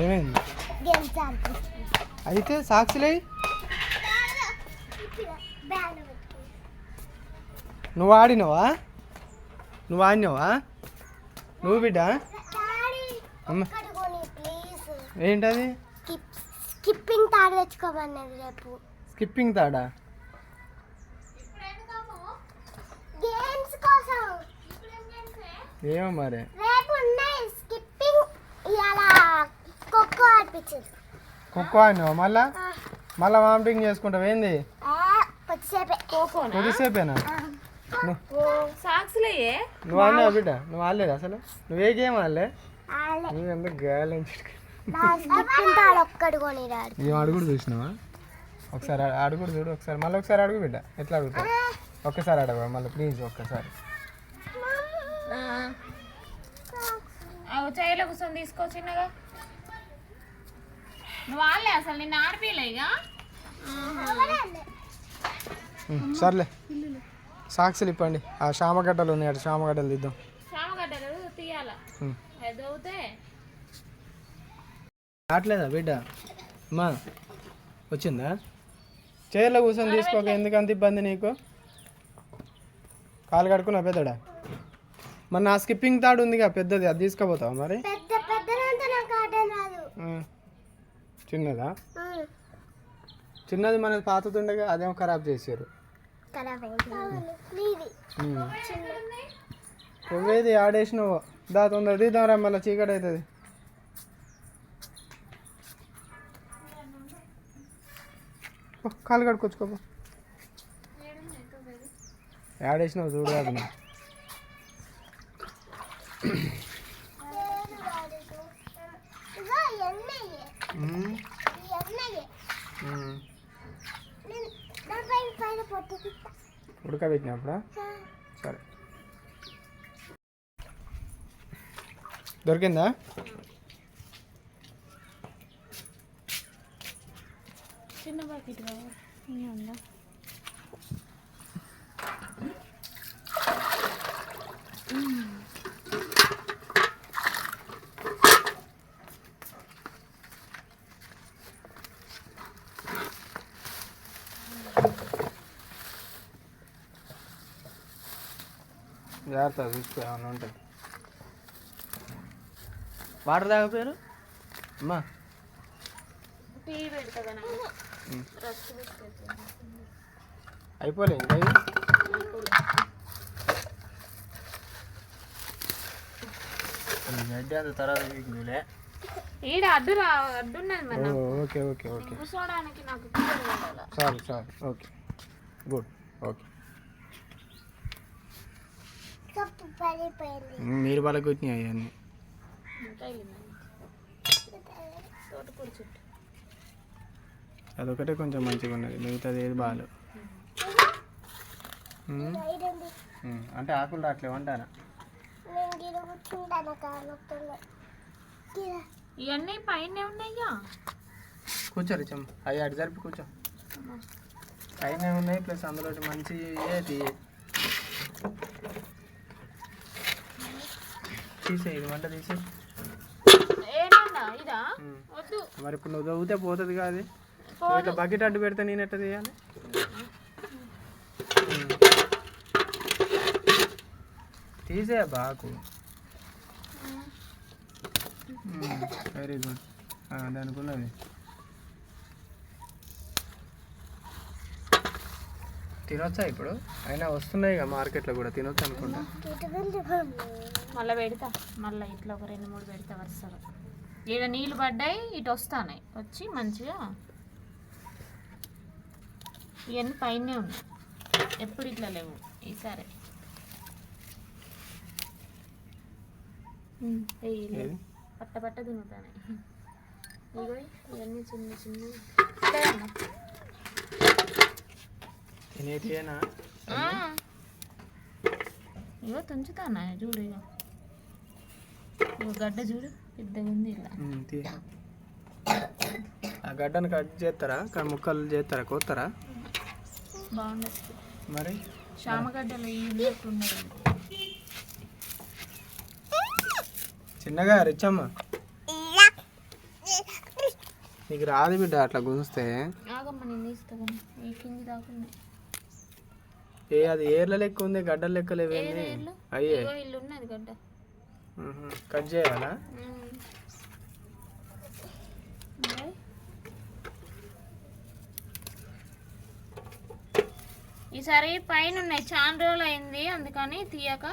ఏమైంది? అయితే సాక్షిలే నువ్వు ఆడినవా? నువ్వు ఆడినావా? నువ్వు బిడ్డ? ఏంటది? స్కిప్ స్కిప్పింగ్ తాడు తెచ్చుకోమన్నది రేపు. స్కిప్పింగ్ తాడా? ఏమో మరి. రేపు ఉన్నాయి స్కిప్పింగ్ ఇలా ఖోఖో ఆడిపించారు కుక్క ఆడినావా మళ్ళా? మళ్ళా వామిటింగ్ చేసుకుంటావు? ఏంది? కొద్దిసేపేనా? నువ్వు ఆడినావా బిడ్డ? నువ్వు ఆడలేదు అసలు? నువ్వే గేమ్ ఆడలే. నువ్వు ఎందుకు గాలి ఏం అడుగుడు చూసినావా? ఒకసారి అడుగుడు చూడు ఒకసారి మళ్ళీ ఒకసారి అడుగు బిడ్డ. ఎట్లా అడుగుతావు ఒక్కసారి అడగ మళ్ళీ? ప్లీజ్ ఒక్కసారి. చైలో కూర్చొని తీసుకో చిన్నగా. వాళ్ళే అసలు నిన్ను సర్లే. సాక్షులు ఇప్పండి ఆ శామగడ్డలు ఉన్నాయి అటు శామగడ్డలు తీద్దాం. చామగడ్డలు తీయాల. రావట్లేదా బిడ్డ? అమ్మా వచ్చిందా? చైర్లో కూర్చొని తీసుకోక ఎందుకు అంత ఇబ్బంది నీకు? కాలు కడుక్కున్నా పెద్దడా? మరి నా స్కిప్పింగ్ తాడు ఉందిగా పెద్దది అది తీసుకుపోతావా మరి పెద్ద పెద్దనంతా నాకు ఆడడం రాదు ఆ. చిన్నదా. చిన్నది మనది పాతతుండగా అదేమో ఖరాబ్ చేశారు. నువ్వేది ఆడేసినావు? దా తొందర తీద్దాంరా మళ్ళీ చీకటి అవుతుంది కాలు కడుకొచ్చుకోపో ఆడేసినావు చూడు కాదు నువ్వు. ఇగో ఎన్నయ్యే ఉమ్, ఎన్నయ్యే ఉమ్. నేను దానిపై పైన పొట్టు తిప్పా. ఉడకబెట్టినప్పుడా? సరే. దొరికిందా చిన్న బకెట్ ఉందా జాగ్రత్త చూసుకో ఏమైనా ఉంటుంది వాటర్ తాగపోయారు అమ్మా. టీ పెడతా అయిపోలే ఇంకా గడ్డి అంత తర్వాత వీకులే. ఈడ అడ్డు రా ఓ, నాకు ఓకే ఓకే ఓకే. కూర్చోడానికి నాకు చాలు చాలు ఓకే. Good okay. మీరు వాళ్ళకి వచ్చినాయి అవన్నీ అదొకటే కొంచెం మంచిగా ఉన్నది మిగతాది ఏది బాగాలేదు. ఉమ్, అంటే ఆకులు రావట్లేవు అంటారా ఇవన్నీ పైన ఉన్నాయిగా కూర్చో రిచమ్మ అవి అటు జరిపి కూర్చో. పైన ఉన్నాయి ప్లస్ అందులో మంచి తీసే తీసే ఇది వంట తీసే. మరి ఇప్పుడు నువ్వు చదివితే పోతుంది కాదు? ఇట్లా బకెట్ అడ్డు పెడితే నేను ఎట్లా తీయాలి తీసే బాకు. వెరీ గుడ్ దానికి ఉన్నది. తినొచ్చా ఇప్పుడు? అయినా వస్తున్నాయి ఇక మార్కెట్లో కూడా తినొచ్చు అనుకుంటా? మళ్ళీ పెడతా మళ్ళీ ఇట్లా ఒక రెండు మూడు పెడతా వరుసగా. ఈడ నీళ్ళు పడ్డాయి ఇటు వస్తాయి వచ్చి మంచిగా ఇవన్నీ పైనే ఉన్నాయి. ఎప్పుడు ఇట్లా లేవు ఈసారి? పట్ట పట్ట తినుతానే ఇవన్నీ చిన్న చిన్న. తినేటియేనా? ఇగో తుంచుతానా చూడు ఇగో. ఇగో గడ్డ చూడు పెద్దగా ఉంది ఇలా. ఆ గడ్డను కట్ చేస్తారా క- ముక్కలు చేస్తారా కోస్తారా బాగుండదు మరి? ఉన్నది. చిన్నగా రిచమ్మ. నీకు రాదు బిడ్డ అట్లా గుంజిస్తే. ఆగమ్మ నేను తీస్తాను ఈ కింది దాకున్నాయి ఏ అది ఏర్ల లెక్క ఉంది గడ్డల లెక్క లేవేంది అయ్యే. ఇగో ఇల్లు ఉన్నది గడ్డ. ఆహా. కట్ చేయాలా? ఈసారి పైన ఉన్నాయి. చాలా రోజులు అయింది అందుకని తీయక.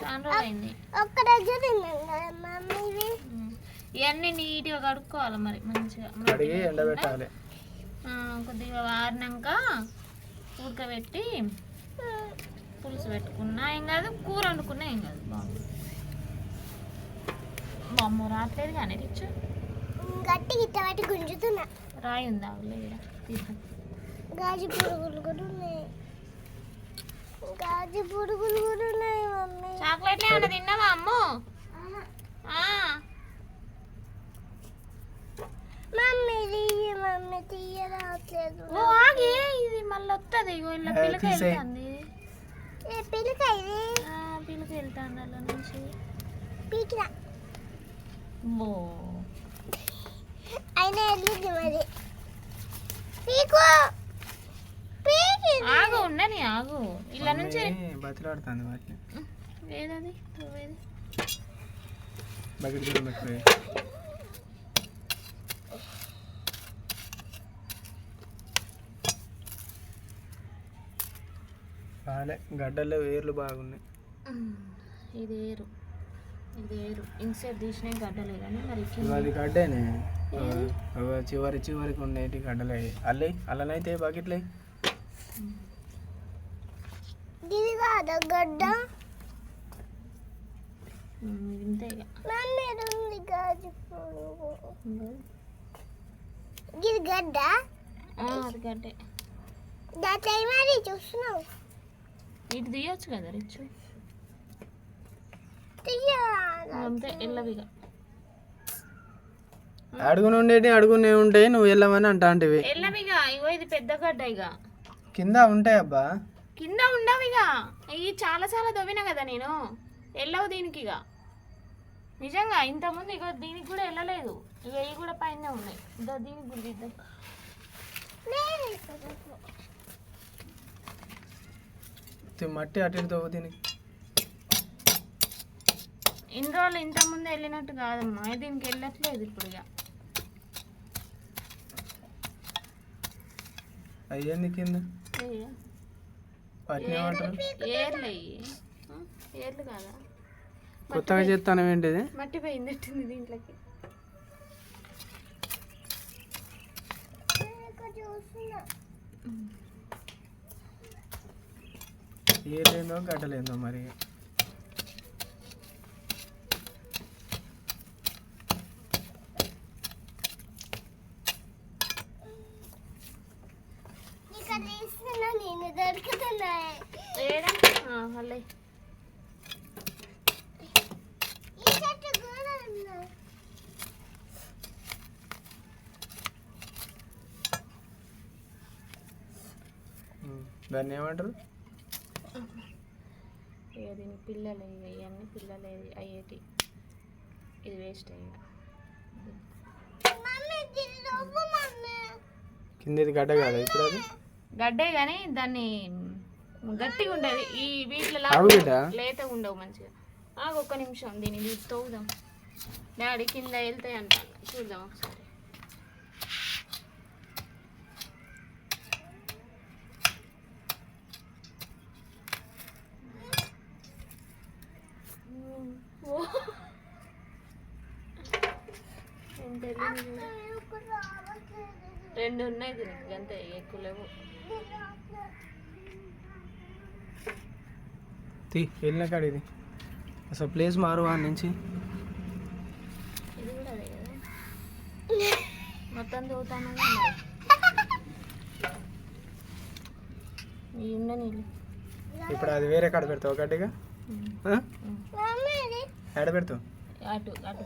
చాలా రోజులు అయింది. ఒక్క. ఇవన్నీ నీట్గా కడుక్కోవాలి మరి మంచిగా. కడిగి ఎండబెట్టాలి. ఆ, కొద్దిగా వారినాక ఉడకబెట్టి పులుసు పెట్టుకున్నా. ఏం కాదు కూర వండుకున్నా ఏం కాదు. బాగుంది. బొమ్మ రావట్లేదు కానీ రిచ్ గట్టి గిట్ట పట్టి గుంజుతున్నా. రాయి ఉందా గాజు పురుగులు కూడా ఉన్నాయి. గాజు పురుగులు కూడా ఉన్నాయి మమ్మీ. చాక్లెట్లు ఏమన్నా తిన్నావా అమ్మో ఆ, మమ్మీ తీయ మమ్మీ నువ్వు ఆగి ఇది మళ్ళీ వస్తుంది ఇగో ఇలా తీసేయ్. వెళ్తుంది. ఏ పిల్లక ఇది? ఆ, పిల్లక వెళ్తాంది అలా నుంచి. పీకిన. బో అయినా వెళ్ళింది మరి. పీకు. పీకి ఆగు ఉండని ఆగు. ఇలా నుంచి. బతిలాడుతుంది వాటిని. ఏదది? నువ్వేది? బకెట్ పెట్టుకోయి బాగాలే గడ్డల్లో వేర్లు బాగున్నాయి. ఇది ఏరు ఇది ఏరు ఇన్సైడ్ తీసిన గడ్డలే కానీ మరి ఇవి కింద అది గడ్డేనే. అవి చివరి చివరికి ఉండేటి గడ్డలే. అల్లే అల్లనైతే బకెట్లే ఇది కాదా గడ్డ. ఇది గడ్డ. ఆ, అది గడ్డే. మరి చూస్తున్నావు. ఇటు తీయొచ్చు కదా రిచ్చు అంతే ఎల్లవిగా అడుగుని ఉండేటి అడుగునే ఉంటాయి నువ్వు వెళ్ళమని అంటా అంటివి. ఎల్లవిగా ఇగో ఇది పెద్ద గడ్డ ఇక. కింద ఉంటాయి అబ్బా. కింద ఉండవు ఇక. ఇవి చాలా చాలా దవ్వినా కదా నేను. వెళ్ళవు దీనికి ఇక. నిజంగా ఇంతకుముందు ఇక దీనికి కూడా వెళ్ళలేదు ఇక ఇవి కూడా పైన ఉన్నాయి. ఇదో దీనికి కూడా తీద్దాం తి- మట్టి అటు ఇటు తవ్వు దీనికి. ఇన్ని రోజులు ఇంతకుముందు వెళ్ళినట్టు కాదమ్మా దీనికి వెళ్ళట్లేదు ఇప్పుడు ఇక. అయ్యింది కింద. వాటిని ఏమంటారు ఏర్లు అయ్యి. ఆ, ఏర్లు కాదా? కొత్తగా చేస్తాను ఏంటిది? మట్టి పోయింది ఎట్టింది దీంట్లోకి. చూస్తున్నా ఏలేందో గడ్డలేందో మరి. ఇక్కడ తీస్తున్నా నేను దొరుకుతున్నాయి ఏడా అల్లే ఈ చెట్టు కూడా ఉన్నాయి ఉమ్. దాన్ని ఏమంటారు ఇక దీని పిల్లలు ఇక ఇవన్నీ పిల్లలు అయ్యేటి. ఇది వేస్ట్ అయ్యి కిందది గడ్డ కాదా ఇప్పుడు అది? గడ్డే కానీ దాన్ని గట్టిగా ఉండేది ఈ వీటిలో లేతగా ఉండవు మంచిగా. ఆగు ఒక్క నిమిషం దీన్ని తోగుదాం డాడీ కింద వెళ్తాయి అంటాను చూద్దాం ఒకసారి ఓ. ఎంత వెళ్ళింది చూడు. రెండు ఉన్నాయి దీనికి అంతే ఎక్కువ లేవు. తీ వెళ్ళిన కాడ ఇది. అసలు ప్లేస్ మారు ఆ నుంచి. మొత్తం నీళ్ళు. ఇప్పుడు అది వేరే కాడ పెడతావు ఇది ఎడ పెడతావు? అటు అటు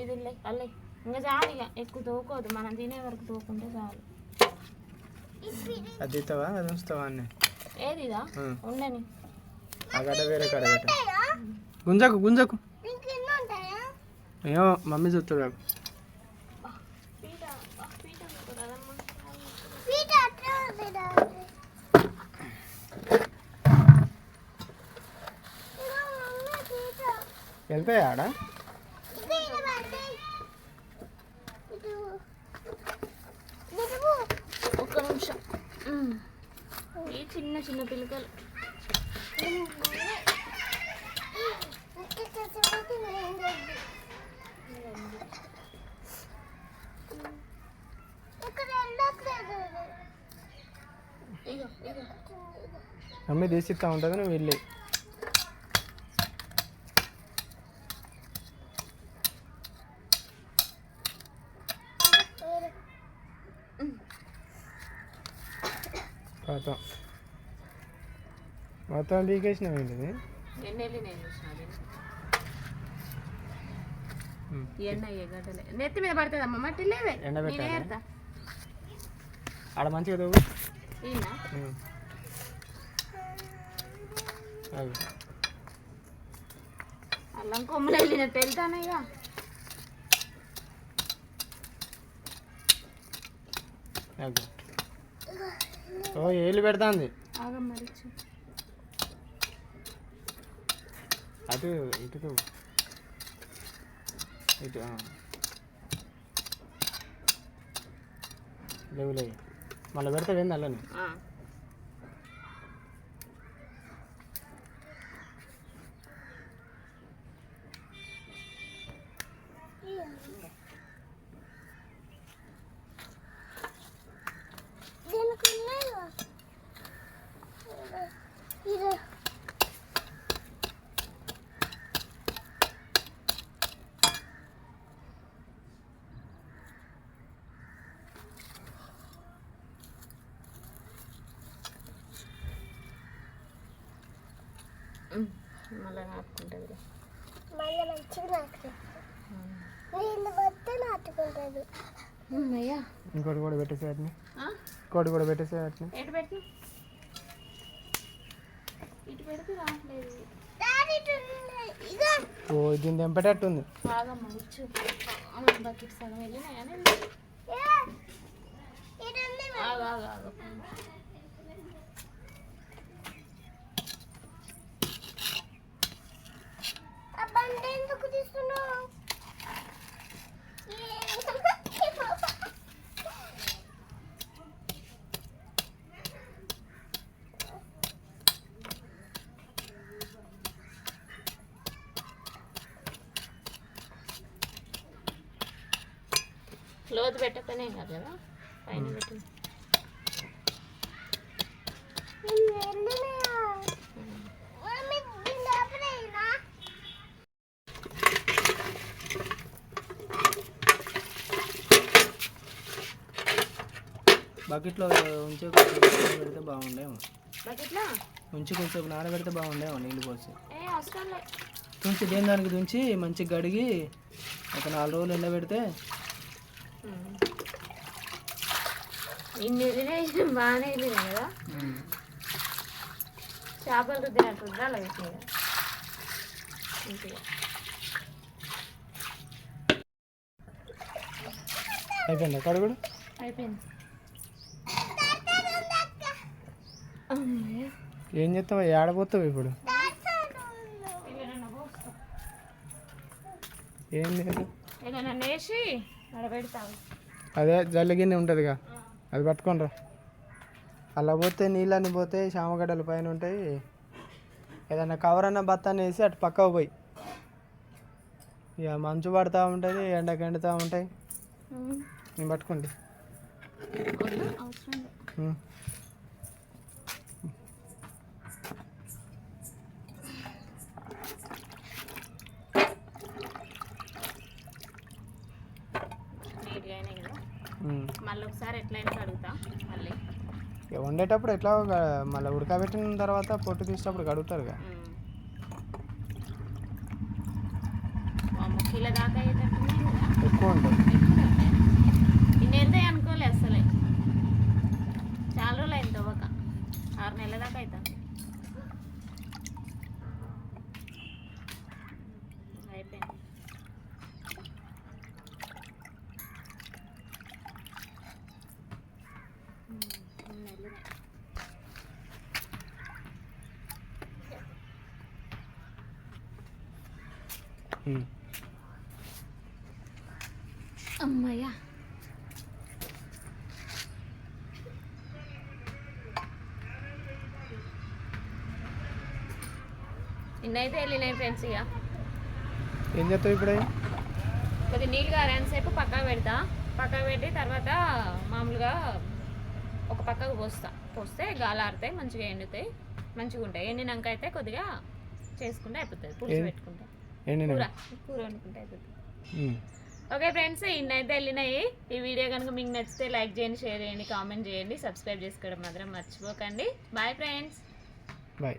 ఇది అల్లే ఇంకా చాలు ఇక ఎక్కువ తోకోదు. మనం తినే వరకు తోకుంటే చాలు. అది ఇస్తావా? అది ఉంచుతావా అన్నీ? ఏది ఇదా. ఉండని. ఆ గడ్డ వేరే కాడ పెట్టు. గుంజకు గుంజకు. ఏమో మమ్మీ చూస్తాడు అబ్బా, పీట ఉంటుంది కదమ్మా. పీట అట్లా ఉంది డాడీ. ఇదిగో మమ్మీ పీట. వెళ్తాయి ఆడ పీట పడ్డాయి. ఇటు. ఇటు. ఒక్క నిమిషం ఉమ్. ఈ చిన్న చిన్న పిలకలు. అమ్మే చచ్చిపోతే తీసిస్తా ఉంటుంది నువ్వు వెళ్ళి. మొత్తం పీకేసినావు ఏంటిది? ఎన్నెళ్ళి నేను చూసిన అది. ఎండ గడ్డలే నెత్తి మీద పడుతుందమ్మా మట్టి లేవే. ఎండబెట్టాలా? నేనే ఏరుతా. ఆడ మంచిగా తవ్వు. ఈయన. అవి. అల్లం కొమ్ములు వెళ్ళినట్టు వెళ్తాను ఇక అవి. ఓ ఏళ్ళు పెడుతుంది. ఆగం అటు ఇటు ఇటు లేవు లేవు మళ్ళీ పెడతా ఏంది అల్లని దీనికి ఉన్నాయా? ఇది మళ్ళీ నాటుకుంటుంది. మళ్ళీ మంచిగా నాటుకుంటుంది. ఇంకోటి కూడా పెట్టేసే వాటిని ఇంకోటి కూడా పెట్టేసే వాటిని ఎటు పెట్టి? ఇటు పెడితే రావట్లేదు. ఓ బాగా బకెట్ సగం ఏ, ఇటు ఉంది మరి. ఆగు ఆగు ఆగు ఆ బండి ఎందుకు తీస్తున్నావు లోతు పెట్టకనే కాదు కదా? పైన పెట్టి నేను వెళ్ళినాయా? మమ్మీ, దీని లోపలేనా? బకెట్లో ఉంచి కొంచెం పెడితే బాగుండేమో. బకెట్లా? ఉంచి కొంచెం నానబెడితే బాగుండేమో నీళ్ళు పోసి. తుంచి దేని దానికి తుంచి మంచిగా గడిగి ఒక నాలుగు రోజులు ఎండబెడితే బాగానే కదా? చేపలు రుద్దినట్టు రుద్దాలి అయిపోయింది? కడుగుడు అయిపోయింది అమ్మయ్య. ఏం చేస్తావు? ఏడబోతావు ఇప్పుడు. ఏం లేదు. అదే జల్లిగిన్నె ఉంటుందిగా. అది పట్టుకోనరా అలా పోతే నీళ్ళని పోతే శామగడ్డల పైన ఉంటాయి. ఏదైనా కవర్ అన్న బత్తాన్ని వేసి అటు పక్కకు పోయి. ఇక మంచు పడుతూ ఉంటుంది ఎండకు ఎండుతూ ఉంటాయి. నేను పట్టుకోండి మళ్ళీ ఒకసారి ఎట్లయినా కడుగుతా మళ్ళీ. వండేటప్పుడు ఎట్లా మళ్ళీ ఉడకబెట్టిన తర్వాత పొట్టు తీసేటప్పుడు కడుగుతారుగా కిలో దాకా కదా. ఎక్కువ ఉంటుంది ఇన్ని వెళ్తాయి అనుకోలే అసలే చాలా రోజులు అయింది తవ్వక ఆరు నెలల దాకా అవుతుంది అయిపోయింది ఉమ్. అమ్మయ్యా. ఇన్నైతే వెళ్ళినాయి ఫ్రెండ్స్ ఇక. ఏం చేస్తావు ఇప్పుడు? కొద్ది నీళ్ళు కారేంత సేపు పక్కకు పెడతా. పక్కకు పెట్టి తర్వాత మామూలుగా ఒక పక్కకు పోస్తా. పోస్తే గాలి ఆరుతాయి మంచిగా ఎండుతాయి మంచిగా ఉంటాయి ఎండినాక అయితే కొద్దిగా చేసుకుంటే అయిపోతుంది పులుసు ఏం? పెట్టుకుంటే. కూర కూర. ఓకే ఫ్రెండ్స్ ఇన్నైతే వెళ్ళినాయి. ఈ వీడియో కనుక మీకు నచ్చితే లైక్ చేయండి షేర్ చేయండి కామెంట్ చేయండి. సబ్స్క్రైబ్ చేసుకోవడం మాత్రం మర్చిపోకండి. Bye friends bye